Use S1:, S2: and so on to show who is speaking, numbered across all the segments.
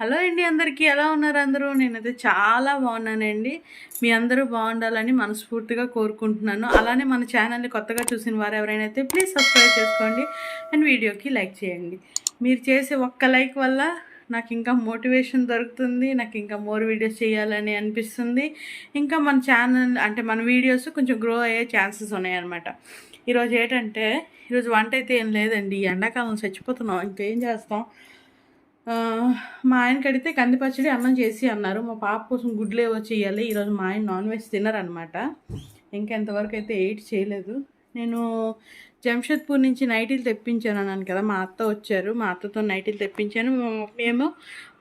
S1: Hello అండి అందరికీ ఎలా ఉన్నారు అందరూ? నేనైతే చాలా బాగున్నానండి. మీ అందరూ బాగుండాలని మనస్ఫూర్తిగా కోరుకుంటున్నాను. అలానే మన ఛానల్ని కొత్తగా చూసిన వారు ఎవరైనా అయితే ప్లీజ్ సబ్స్క్రైబ్ చేసుకోండి అండ్ వీడియోకి లైక్ చేయండి. మీరు చేసే ఒక్క లైక్ వల్ల నాకు ఇంకా మోటివేషన్ దొరుకుతుంది నాకు ఇంకా మోర్ వీడియోస్ చేయాలని అనిపిస్తుంది. ఇంకా మన ఛానల్ అంటే మన వీడియోస్ కొంచెం గ్రో అయ్యే ఛాన్సెస్ ఉన్నాయన్నమాట. ఈరోజు ఏంటంటే ఈరోజు వంట అయితే ఏం లేదండి. ఈ ఎండాకాలం చచ్చిపోతున్నాం ఇంకేం చేస్తాం? మా ఆయనకి అడిగితే కంది పచ్చడి అన్నం చేసి అన్నారు. మా పాప కోసం గుడ్లు ఏవో చేయాలి. ఈరోజు మా ఆయన నాన్ వెజ్ తినరనమాట ఇంకెంతవరకు అయితే ఎయిట్ చేయలేదు. నేను జంషెద్పూర్ నుంచి నైటీలు తెప్పించాను అన్నాను కదా మా అత్త వచ్చారు. మా అత్తతో నైటీలు తెప్పించాను. మేము-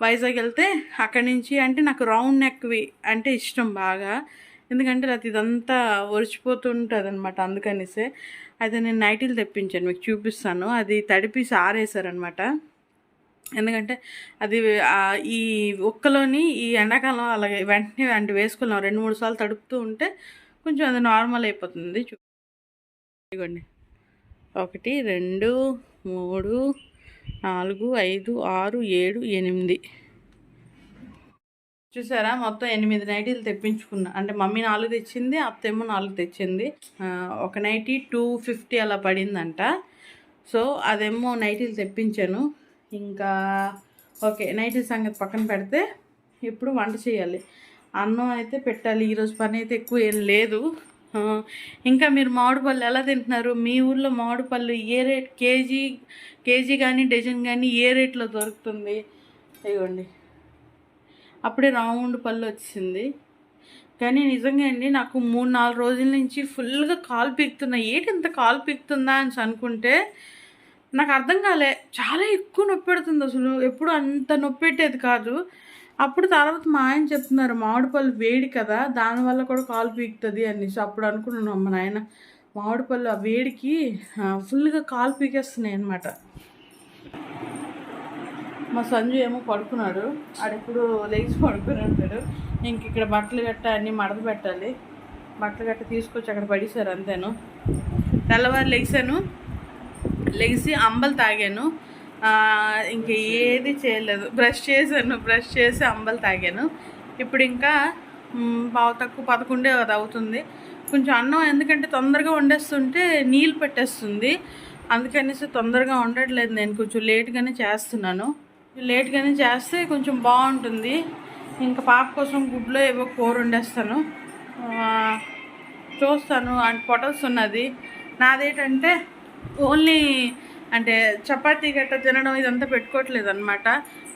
S1: వైజాగ్ వెళ్తే అక్కడి నుంచి అంటే నాకు రౌండ్ నెక్వి అంటే ఇష్టం బాగా. ఎందుకంటే అది ఇదంతా ఒరిచిపోతుంటుంది అనమాట అందుకనిసే. అయితే నేను నైటీలు తెప్పించాను మీకు చూపిస్తాను. అది తడిపి ఆరేసారనమాట ఎందుకంటే అది ఈ ఒక్కలోని ఈ ఎండాకాలం అలాగే వెంటనే అంటే వేసుకున్నాం. రెండు మూడు సార్లు తడుపుతూ ఉంటే కొంచెం అది నార్మల్ అయిపోతుంది. ఇదిగోండి ఒకటి రెండు మూడు నాలుగు ఐదు ఆరు ఏడు ఎనిమిది. చూసారా? మొత్తం ఎనిమిది నైటీలు తెప్పించుకున్నా. అంటే మమ్మీ నాలుగు తెచ్చింది అత్తేమో నాలుగు తెచ్చింది. ఒక నైటీ టూ ఫిఫ్టీ అలా పడిందంట. సో అదేమో నైటీలు తెప్పించాను. ఇంకా ఓకే నైటీ సంగతి పక్కన పెడితే ఇప్పుడు వంట చేయాలి. అన్నం అయితే పెట్టాలి ఈరోజు పని అయితే ఎక్కువ ఏం లేదు. ఇంకా మీరు మామిడి పళ్ళు ఎలా తింటున్నారు? మీ ఊర్లో మామిడి పళ్ళు ఏ రేట్ కేజీ కేజీ కానీ డజన్ కానీ ఏ రేట్లో దొరుకుతుంది? ఇవ్వండి అప్పుడే రౌండ్ పళ్ళు వచ్చింది. కానీ నిజంగా అండి నాకు మూడు నాలుగు రోజుల నుంచి ఫుల్గా కాలు పీకుతున్నా ఏంటి ఇంత కాలు పీకుతుందా అని అనుకుంటే నాకు అర్థం కాలే. చాలా ఎక్కువ నొప్పి పెడుతుంది అసలు. ఎప్పుడు అంత నొప్పి పెట్టేది కాదు. అప్పుడు తర్వాత మా ఆయన చెప్తున్నారు మామిడి పళ్ళు వేడి కదా దానివల్ల కూడా కాలు పీకుతుంది అనేసి. అప్పుడు అనుకున్నాను మా నాయన మామిడి పళ్ళు ఆ వేడికి ఫుల్గా కాలు పీకేస్తున్నాయి అనమాట మా సంజు ఏమో పడుకున్నాడు. ఆడెప్పుడు లేచి పడుకుని ఉంటాడు. ఇంక ఇక్కడ బట్టలు గట్ట అన్నీ మడత పెట్టాలి. బట్టలు గట్ట తీసుకొచ్చి అక్కడ పడేశారు అంతేను. తెల్లవారు లేచాను. లెగిసి అంబలు తాగాను. ఇంక ఏది చేయలేదు. బ్రష్ చేశాను. బ్రష్ చేసి అంబలు తాగాను. ఇప్పుడు ఇంకా మ్, తక్కువ పదకొండే అది అవుతుంది. కొంచెం అన్నం ఎందుకంటే తొందరగా వండేస్తుంటే నీళ్ళు పెట్టేస్తుంది. అందుకనేసి తొందరగా ఉండట్లేదు నేను. కొంచెం లేట్గానే చేస్తున్నాను. లేట్గానే చేస్తే కొంచెం బాగుంటుంది. ఇంకా పాప కోసం గుడ్లో ఏవో కూర వండేస్తాను. చూస్తాను. అండ్ పొటల్స్ ఉన్నది. నాదేంటంటే ఓన్లీ అంటే చపాతీ గట్ట తినడం ఇదంతా పెట్టుకోవట్లేదు అనమాట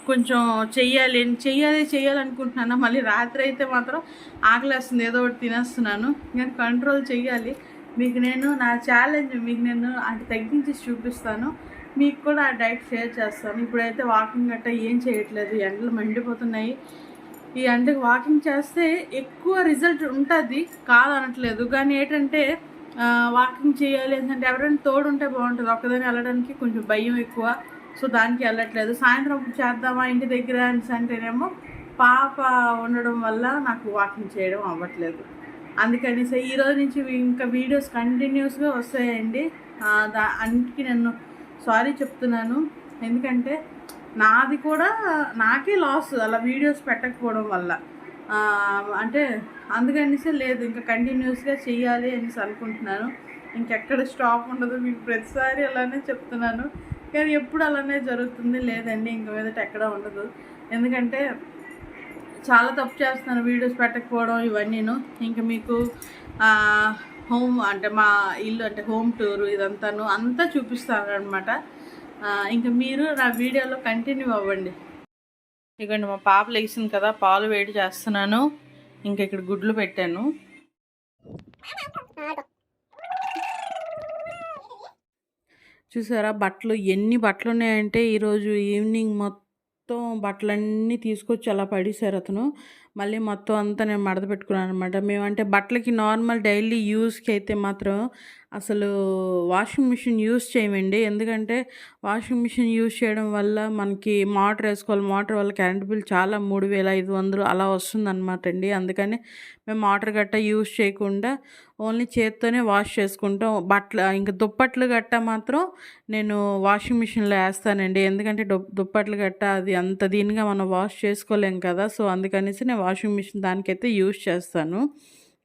S1: కొంచెం చెయ్యాలి చెయ్యాలి చెయ్యాలనుకుంటున్నాను. మళ్ళీ రాత్రి అయితే మాత్రం ఆకలేస్తుంది ఏదో ఒకటి తినేస్తున్నాను. నేను కంట్రోల్ చెయ్యాలి. మీకు నేను నా ఛాలెంజ్ మీకు నేను అది తగ్గించి చూపిస్తాను. మీకు కూడా ఆ డైట్ షేర్ చేస్తాను. ఇప్పుడైతే వాకింగ్ గట్ట ఏం చేయట్లేదు. ఎండలు మండిపోతున్నాయి. ఈ ఎండకు వాకింగ్ చేస్తే ఎక్కువ రిజల్ట్ ఉంటుంది. కాదనట్లేదు. కానీ ఏంటంటే వాకింగ్ చేయాలి ఏంటంటే ఎవరైనా తోడు ఉంటే బాగుంటుంది. ఒక్కదాన్ని వెళ్ళడానికి కొంచెం భయం ఎక్కువ. సో దానికి వెళ్ళట్లేదు. సాయంత్రం చేద్దామా ఇంటి దగ్గర అనేసి అంటేనేమో పాప ఉండడం వల్ల నాకు వాకింగ్ చేయడం అవ్వట్లేదు. అందుకనేసి ఈ రోజు నుంచి ఇంకా వీడియోస్ కంటిన్యూస్గా వస్తాయండి. దా అన్నిటికీ నేను సారీ చెప్తున్నాను. ఎందుకంటే నాది కూడా నాకే లాస్ అలా వీడియోస్ పెట్టకపోవడం వల్ల. అంటే అందుకనేసి లేదు ఇంకా కంటిన్యూస్గా చెయ్యాలి అనేసి అనుకుంటున్నాను. ఇంకెక్కడ స్టాప్ ఉండదు మీకు ప్రతిసారి అలానే చెప్తున్నాను. కానీ ఎప్పుడు అలానే జరుగుతుంది లేదండి ఇంక మీదట ఎక్కడ ఉండదు. ఎందుకంటే చాలా తప్పు చేస్తున్నాను వీడియోస్ పెట్టకపోవడం ఇవన్నీను. ఇంకా మీకు హోమ్ అంటే మా ఇల్లు అంటే హోమ్ టూర్ ఇదంతాను అంతా చూపిస్తాను అనమాట ఇంకా మీరు నా వీడియోలో కంటిన్యూ అవ్వండి. ఇదిగోండి మా పాప లేచింది కదా పాలు వేడి చేస్తున్నాను. ఇంకా ఇక్కడ గుడ్లు పెట్టాను. చూసారా బట్టలు ఎన్ని బట్టలు ఉన్నాయంటే ఈరోజు ఈవినింగ్ మొత్తం బట్టలన్నీ తీసుకొచ్చి అలా పడేశారు అతను. మళ్ళీ మొత్తం అంతా నేను మడత పెట్టుకున్నాను అనమాట మేమంటే బట్టలకి నార్మల్ డైలీ యూస్కి అయితే మాత్రం అసలు వాషింగ్ మిషన్ యూస్ చేయమండి. ఎందుకంటే వాషింగ్ మిషన్ యూస్ చేయడం వల్ల మనకి మోటార్ వేసుకోవాలి మోటార్ వల్ల కరెంట్ బిల్ చాలా మూడు వేల ఐదు వందలు అలా వస్తుందన్నమాట అండి. అందుకని మేము మోటార్ గట్ట యూస్ చేయకుండా ఓన్లీ చేత్తోనే వాష్ చేసుకుంటాం. బట్టలు ఇంకా దుప్పట్లు గట్ట మాత్రం నేను వాషింగ్ మిషన్లో వేస్తానండి. ఎందుకంటే దుప్పట్లు గట్ట అది అంత దీనిగా మనం వాష్ చేసుకోలేం కదా. సో అందుకనేసి నేను వాషింగ్ మిషన్ దానికైతే యూస్ చేస్తాను.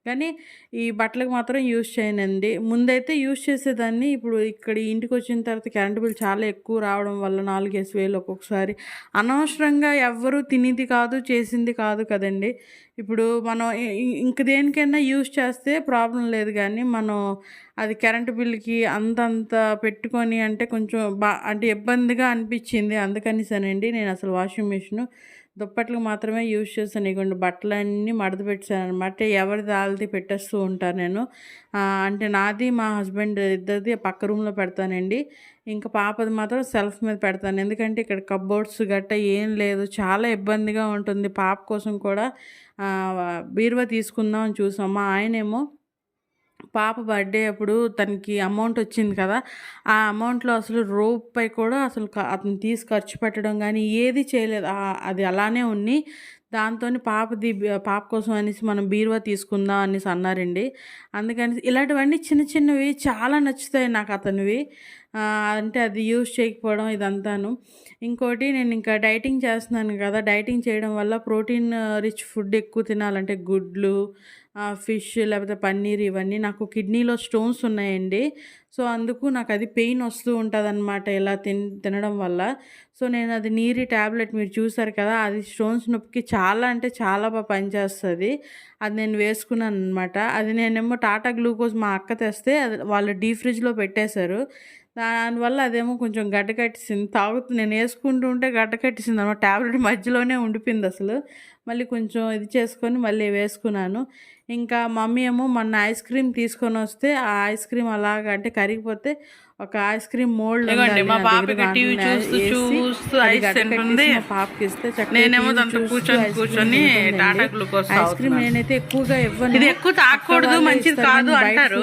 S1: కానీ ఈ బట్టలకు మాత్రం యూజ్ చేయనండి. ముందైతే యూజ్ చేసేదాన్ని. ఇప్పుడు ఇక్కడ ఇంటికి వచ్చిన తర్వాత కరెంటు బిల్ చాలా ఎక్కువ రావడం వల్ల నాలుగేసి వేలు ఒక్కొక్కసారి. అనవసరంగా ఎవ్వరూ తినేది కాదు చేసింది కాదు కదండి. ఇప్పుడు మనం ఇంక దేనికైనా యూజ్ చేస్తే ప్రాబ్లం లేదు కానీ మనం అది కరెంటు బిల్కి అంతంత పెట్టుకొని అంటే కొంచెం బా అంటే ఇబ్బందిగా అనిపించింది. అందుకనిసానండి నేను అసలు వాషింగ్ మిషన్ దుప్పట్లకు మాత్రమే యూజ్ చేస్తాను. ఇగోండి బట్టలన్నీ మడత పెట్టాను అనమాట ఎవరిది వాళ్ళది పెట్టేస్తూ ఉంటాను నేను. అంటే నాది మా హస్బెండ్ ఇద్దరిది పక్క రూమ్లో పెడతానండి. ఇంకా పాపది మాత్రం సెల్ఫ్ మీద పెడతాను. ఎందుకంటే ఇక్కడ కబ్బోర్డ్స్ గట్ట ఏం లేదు. చాలా ఇబ్బందిగా ఉంటుంది. పాప కోసం కూడా బీరువా తీసుకుందాం అని చూసాం. మా ఆయనేమో పాప బర్త్డే అప్పుడు తనకి అమౌంట్ వచ్చింది కదా ఆ అమౌంట్లో అసలు రూపాయి కూడా అసలు అతను తీసి ఖర్చు పెట్టడం కానీ ఏది చేయలేదు. అది అలానే ఉన్ని దాంతో పాపది పాప కోసం అనేసి మనం బీరువా తీసుకుందాం అనేసి అన్నారండి. అందుకని ఇలాంటివన్నీ చిన్న చిన్నవి చాలా నచ్చుతాయి నాకు అతనివి. అంటే అది యూజ్ చేయకపోవడం ఇదంతాను. ఇంకోటి నేను ఇంకా డైటింగ్ చేస్తున్నాను కదా డైటింగ్ చేయడం వల్ల ప్రోటీన్ రిచ్ ఫుడ్ ఎక్కువ తినాలంటే గుడ్లు ఫిష్ లేకపోతే పన్నీర్ ఇవన్నీ నాకు కిడ్నీలో స్టోన్స్ ఉన్నాయండి. సో అందుకు నాకు అది పెయిన్ వస్తూ ఉంటుంది అనమాట ఇలా తిన్ తినడం వల్ల. సో నేను అది నీరి ట్యాబ్లెట్ మీరు చూసారు కదా అది స్టోన్స్ నొప్పికి చాలా అంటే చాలా బాగా పనిచేస్తుంది. అది నేను వేసుకున్నాను అనమాట అది నేనేమో టాటా గ్లూకోజ్ మా అక్క తెస్తే అది వాళ్ళు డీ ఫ్రిడ్జ్లో పెట్టేశారు. దానివల్ల అదేమో కొంచెం గడ్డ కట్టేసింది తాగుతూ నేను వేసుకుంటూ ఉంటే గడ్డ కట్టేసింది అనమాట. ట్యాబ్లెట్ మధ్యలోనే ఉండిపోయింది అసలు. మళ్ళీ కొంచెం ఇది చేసుకొని మళ్ళీ వేసుకున్నాను. ఇంకా మమ్మీ ఏమో మొన్న ఐస్ క్రీమ్ తీసుకొని వస్తే ఆ ఐస్ క్రీమ్ అలాగ అంటే కరిగిపోతే ఒక ఐస్ క్రీమ్ మోల్డ్
S2: మా పాప ఇక టీవీ చూస్తూ చూస్తూ ఐస్ తింటుంది.
S1: పాపకి ఇస్తే
S2: నేనేమో దాంట్లో కూర్చొని కూర్చొని. Tata glucose
S1: ice cream. నేనైతే ఎక్కువగా ఇవ్వను
S2: ఇది ఎక్కువ
S1: వాళ్ళే
S2: మంచిది కాదు అంటారు.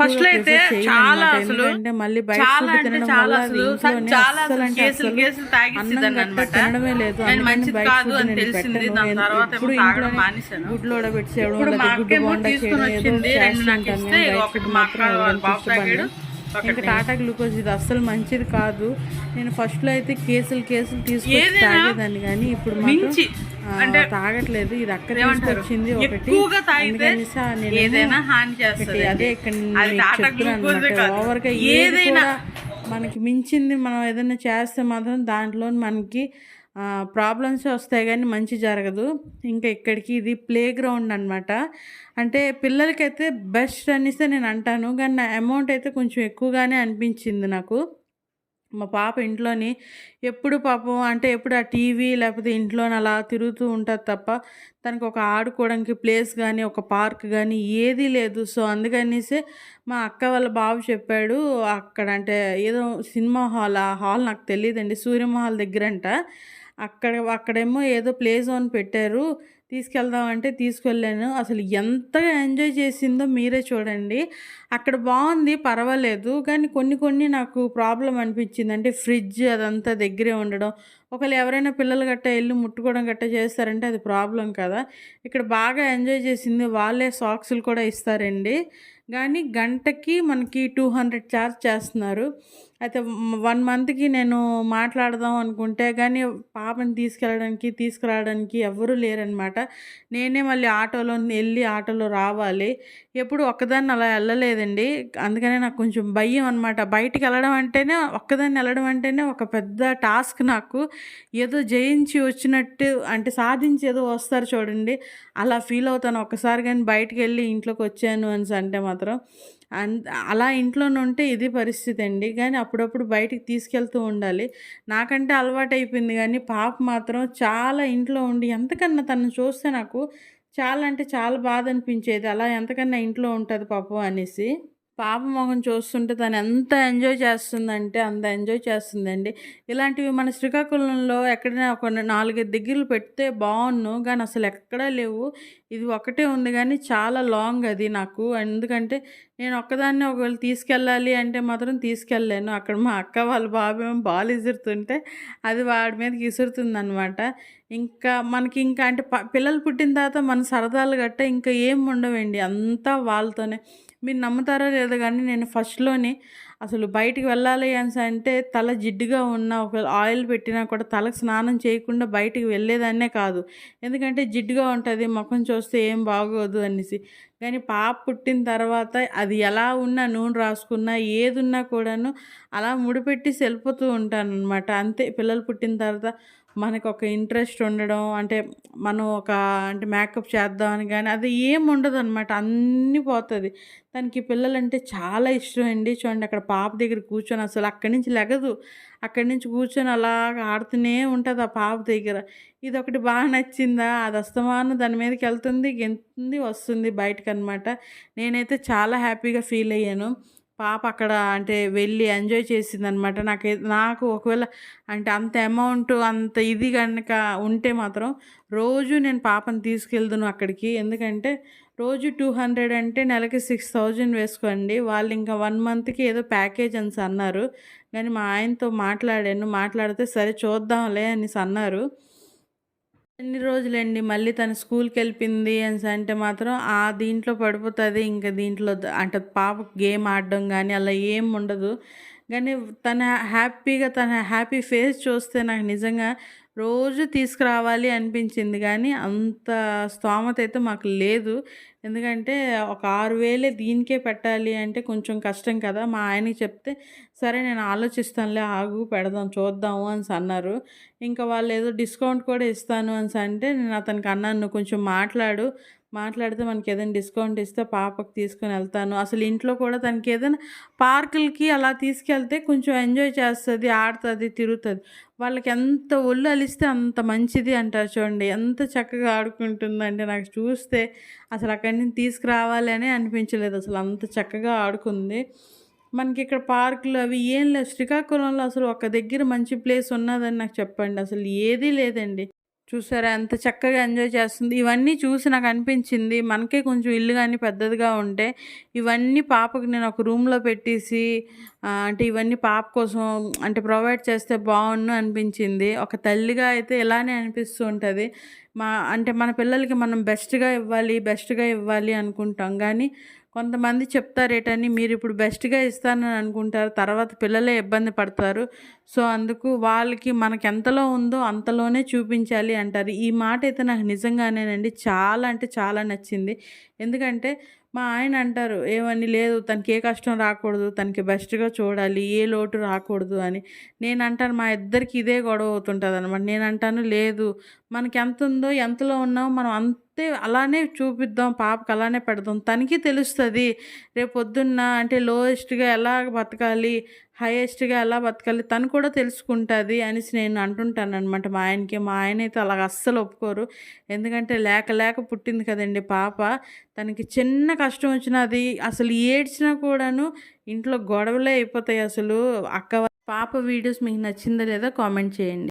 S1: ఫస్ట్లో అయితే
S2: చాలా. అసలు
S1: ఎందుకంటే మళ్ళీ బయట
S2: చాలా అంటే
S1: తినడం వల్ల
S2: చాలా
S1: అంటే
S2: కేసులు కేసులు తాగిస్తుందని అనమాట
S1: తినడమే లేదు
S2: మంచిది కాదు అని తెలిసింది. దాని తర్వాత తాగడం
S1: ఇంట్లోనే
S2: మానేశాను
S1: గుడ్లు ఉడబెట్టి చేయడం
S2: ఇప్పుడు
S1: గుడ్డు చేయడం ఏదో
S2: వచ్చింది రెండు నాకు
S1: చేస్తుంటాను
S2: ఇస్తే
S1: నేను.
S2: ఒకటి
S1: ఫుడ్
S2: మా
S1: మాత్రం
S2: అక్క వాళ్ళ
S1: ఎవరికీ
S2: బాబు. తాగాడు
S1: ఇంకా టాటా గ్లూకోజ్ ఇది అస్సలు మంచిది కాదు. నేను ఫస్ట్లో అయితే కేసులు కేసులు తీసుకొచ్చి
S2: ఏదైనా
S1: తాగేదాన్ని కానీ ఇప్పుడు
S2: మించి. అంటే
S1: తాగట్లేదు. ఇది అక్క
S2: ఏమంటారు?
S1: తీసుకొచ్చింది ఒకటి.
S2: ఏదైనా హాని చేస్తుంది
S1: అదే ఇక్కడ చెప్తున్నాను ఓవర్గా
S2: ఏదైనా
S1: మనకి మించింది మనం ఏదైనా చేస్తే మాత్రం దాంట్లో మనకి ప్రాబ్లమ్స్ వస్తాయి కానీ మంచి జరగదు. ఇంకా ఇక్కడికి ఇది ప్లే గ్రౌండ్ అనమాట అంటే పిల్లలకైతే బెస్ట్ అనేసి నేను అంటాను. కానీ నా అమౌంట్ అయితే కొంచెం ఎక్కువగానే అనిపించింది నాకు. మా పాప ఇంట్లోని ఎప్పుడు పాపం అంటే ఎప్పుడు ఆ టీవీ లేకపోతే ఇంట్లోని అలా తిరుగుతూ ఉంటుంది తప్ప తనకు ఒక ఆడుకోవడానికి ప్లేస్ కానీ ఒక పార్క్ కానీ ఏదీ లేదు. సో అందుకనేసి మా అక్క వాళ్ళ బాబు చెప్పాడు అక్కడ అంటే ఏదో సినిమా హాల్ ఆ హాల్ నాకు తెలియదండి సూర్యమహల్ దగ్గరంట. అక్కడ అక్కడేమో ఏదో ప్లే జోన్ పెట్టారు. తీసుకెళ్దామంటే తీసుకెళ్ళాను. అసలు ఎంతగా ఎంజాయ్ చేసిందో మీరే చూడండి. అక్కడ బాగుంది పర్వాలేదు. కానీ కొన్ని కొన్ని నాకు ప్రాబ్లం అనిపించింది. అంటే ఫ్రిడ్జ్ అదంతా దగ్గరే ఉండడం. ఒకవేళ ఎవరైనా పిల్లలు గట్ట వెళ్ళి ముట్టుకోవడం గట్ట చేస్తారంటే అది ప్రాబ్లం కదా. ఇక్కడ బాగా ఎంజాయ్ చేసింది వాళ్ళే సాక్సులు కూడా ఇస్తారండి. కానీ గంటకి మనకి టూ హండ్రెడ్ ఛార్జ్ చేస్తున్నారు. అయితే వన్ మంత్కి నేను మాట్లాడదాం అనుకుంటే కానీ పాపని తీసుకెళ్ళడానికి తీసుకురావడానికి ఎవరూ లేరనమాట. నేనే మళ్ళీ ఆటోలో వెళ్ళి ఆటోలో రావాలి. ఎప్పుడు ఒక్కదాన్ని అలా వెళ్ళలేదండి. అందుకనే నాకు కొంచెం భయం అనమాట. బయటికి వెళ్ళడం అంటేనే ఒక్కదాన్ని వెళ్ళడం అంటేనే ఒక పెద్ద టాస్క్ నాకు. ఏదో జయించి వచ్చినట్టు అంటే సాధించి ఏదో వస్తారు చూడండి. అలా ఫీల్ అవుతాను. ఒక్కసారి కానీ బయటికి వెళ్ళి ఇంట్లోకి వచ్చాను అని అంటే మాత్రం అలా ఇంట్లోనే ఉంటే ఇది పరిస్థితి అండి కానీ అప్పుడప్పుడు బయటికి తీసుకెళ్తూ ఉండాలి. నాకంటే అలవాటు అయిపోయింది కానీ పాప మాత్రం చాలా ఇంట్లో ఉండి ఎంతకన్నా తను చూస్తే నాకు చాలా అంటే చాలా బాధ అనిపించేది. అలా ఎంతకన్నా ఇంట్లో ఉంటుంది పాపం అనేసి. పాప మొహం చూస్తుంటే తను ఎంత ఎంజాయ్ చేస్తుందంటే అంత ఎంజాయ్ చేస్తుందండి. ఇలాంటివి మన శ్రీకాకుళంలో ఎక్కడైనా ఒక నాలుగైదు దగ్గరలు పెడితే బాగున్ను కానీ అసలు ఎక్కడా లేవు. ఇది ఒకటే ఉంది కానీ చాలా లాంగ్ అది నాకు. ఎందుకంటే నేను ఒక్కదాన్ని ఒకవేళ తీసుకెళ్ళాలి అంటే మాత్రం తీసుకెళ్ళలేను. అక్కడ మా అక్క వాళ్ళ బాబేమో బాలు బాల్ ఇసురుతుంటే అది వాడి మీదకి ఇసురుతుంది అనమాట ఇంకా మనకి ఇంకా అంటే పిల్లలు పుట్టిన తర్వాత మన సరదాలు గట్ట ఇంకా ఏం ఉండవండి. అంతా వాళ్ళతోనే. మీరు నమ్ముతారో లేదో కానీ నేను ఫస్ట్లోనే అసలు బయటికి వెళ్ళాలి అని అంటే తల జిడ్డుగా ఉన్న ఒక ఆయిల్ పెట్టినా కూడా తలకు స్నానం చేయకుండా బయటికి వెళ్ళేదాన్నే కాదు. ఎందుకంటే జిడ్డుగా ఉంటుంది ముఖం చూస్తే ఏం బాగోదు అనేసి. కానీ పాప పుట్టిన తర్వాత అది ఎలా ఉన్నా నూనె రాసుకున్నా ఏది ఉన్నా కూడాను అలా ముడిపెట్టి వెళ్ళిపోతూ ఉంటాను అనమాట అంతే పిల్లలు పుట్టిన తర్వాత మనకు ఒక ఇంట్రెస్ట్ ఉండడం అంటే మనం ఒక అంటే మేకప్ చేద్దామని కానీ అది ఏం ఉండదు అనమాట అన్నీ పోతుంది. తనకి పిల్లలంటే చాలా ఇష్టం అండి. చూడండి అక్కడ పాప దగ్గర కూర్చొని అసలు అక్కడి నుంచి లెగదు. అక్కడి నుంచి కూర్చొని అలా ఆడుతూనే ఉంటుంది ఆ పాప దగ్గర. ఇది ఒకటి బాగా నచ్చిందా? అది అస్తమానం దాని మీదకి వెళ్తుంది గెంతుంది వస్తుంది బయటకు అనమాట నేనైతే చాలా హ్యాపీగా ఫీల్ అయ్యాను. పాప అక్కడ అంటే వెళ్ళి ఎంజాయ్ చేసింది అనమాట నాకు నాకు ఒకవేళ అంటే అంత అమౌంట్ అంత ఇది కనుక ఉంటే మాత్రం రోజు నేను పాపని తీసుకెళ్దును అక్కడికి. ఎందుకంటే రోజు టూ హండ్రెడ్ అంటే నెలకి సిక్స్ థౌజండ్ వేసుకోండి. వాళ్ళు ఇంకా వన్ మంత్కి ఏదో ప్యాకేజ్ అని అన్నారు కానీ మా ఆయనతో మాట్లాడాను. మాట్లాడితే సరే చూద్దాంలే అని అన్నారు. ఎన్ని రోజులండి? మళ్ళీ తను స్కూల్కి వెళ్ళింది అని అంటే మాత్రం ఆ దీంట్లో పడిపోతుంది ఇంకా దీంట్లో అంటే పాప గేమ్ ఆడడం కానీ అలా ఏం ఉండదు. కానీ తన హ్యాపీగా తన హ్యాపీ ఫేస్ చూస్తే నాకు నిజంగా రోజు తీసుకురావాలి అనిపించింది. కానీ అంత స్తోమత అయితే మాకు లేదు. ఎందుకంటే ఒక ఆరు వేలే దీనికే పెట్టాలి అంటే కొంచెం కష్టం కదా. మా ఆయనకి చెప్తే సరే నేను ఆలోచిస్తానులే ఆగు పెడదాం చూద్దాము అని అన్నారు. ఇంకా వాళ్ళు ఏదో డిస్కౌంట్ కూడా ఇస్తాను అని అంటే నేను అతనికి అన్నాను కొంచెం మాట్లాడు. మాట్లాడితే మనకి ఏదైనా డిస్కౌంట్ ఇస్తే పాపకు తీసుకొని వెళ్తాను. అసలు ఇంట్లో కూడా తనకి ఏదైనా పార్కులకి అలా తీసుకెళ్తే కొంచెం ఎంజాయ్ చేస్తుంది ఆడుతుంది తిరుగుతుంది. వాళ్ళకి ఎంత ఒళ్ళు అలిస్తే అంత మంచిది అంటారు చూడండి. ఎంత చక్కగా ఆడుకుంటుందంటే నాకు చూస్తే. అసలు అక్కడి నుంచి తీసుకురావాలి అని అనిపించలేదు. అసలు అంత చక్కగా ఆడుకుంది. మనకి ఇక్కడ పార్కులు అవి ఏం లేవు. శ్రీకాకుళంలో అసలు ఒక దగ్గర మంచి ప్లేస్ ఉన్నదని నాకు చెప్పండి. అసలు ఏదీ లేదండి. చూసారా? ఎంత చక్కగా ఎంజాయ్ చేస్తుంది. ఇవన్నీ చూసి నాకు అనిపించింది. మనకే కొంచెం ఇల్లు కానీ పెద్దదిగా ఉంటే ఇవన్నీ పాపకి నేను ఒక రూమ్లో పెట్టేసి అంటే ఇవన్నీ పాప కోసం అంటే ప్రొవైడ్ చేస్తే బాగుండు అనిపించింది. ఒక తల్లిగా అయితే ఇలానే అనిపిస్తూ ఉంటుంది. మా అంటే మన పిల్లలకి మనం బెస్ట్గా ఇవ్వాలి బెస్ట్గా ఇవ్వాలి అనుకుంటాం. కానీ కొంతమంది చెప్తారేటని మీరు ఇప్పుడు బెస్ట్గా ఇస్తానని అనుకుంటారు తర్వాత పిల్లలే ఇబ్బంది పడతారు. సో అందుకు వాళ్ళకి మనకి ఎంతలో ఉందో అంతలోనే చూపించాలి అంటారు. ఈ మాట అయితే నాకు నిజంగానేనండి చాలా అంటే చాలా నచ్చింది. ఎందుకంటే మా ఆయన అంటారు ఏమని లేదు తనకి ఏ కష్టం రాకూడదు తనకి బెస్ట్గా చూడాలి ఏ లోటు రాకూడదు అని. నేను అంటాను మా ఇద్దరికి ఇదే గొడవ అవుతుంటుంది అనమాట నేను అంటాను లేదు మనకి ఎంత ఉందో ఎంతలో ఉన్నామో మనం అంత అలానే చూపిద్దాం పాపకి అలానే పెడదాం. తనకి తెలుస్తుంది రేపు పొద్దున్న అంటే లోయెస్ట్గా ఎలా బతకాలి హైయెస్ట్గా ఎలా బతకాలి తను కూడా తెలుసుకుంటుంది అనేసి నేను అంటుంటాను అనమాట మా ఆయనకి. మా ఆయన అయితే అలాగ అస్సలు ఒప్పుకోరు. ఎందుకంటే లేక లేక పుట్టింది కదండి పాప. తనకి చిన్న కష్టం వచ్చినా అది అసలు ఏడ్చినా కూడాను ఇంట్లో గొడవలే అయిపోతాయి అసలు. అక్క పాప వీడియోస్ మీకు నచ్చిందో లేదో కామెంట్ చేయండి.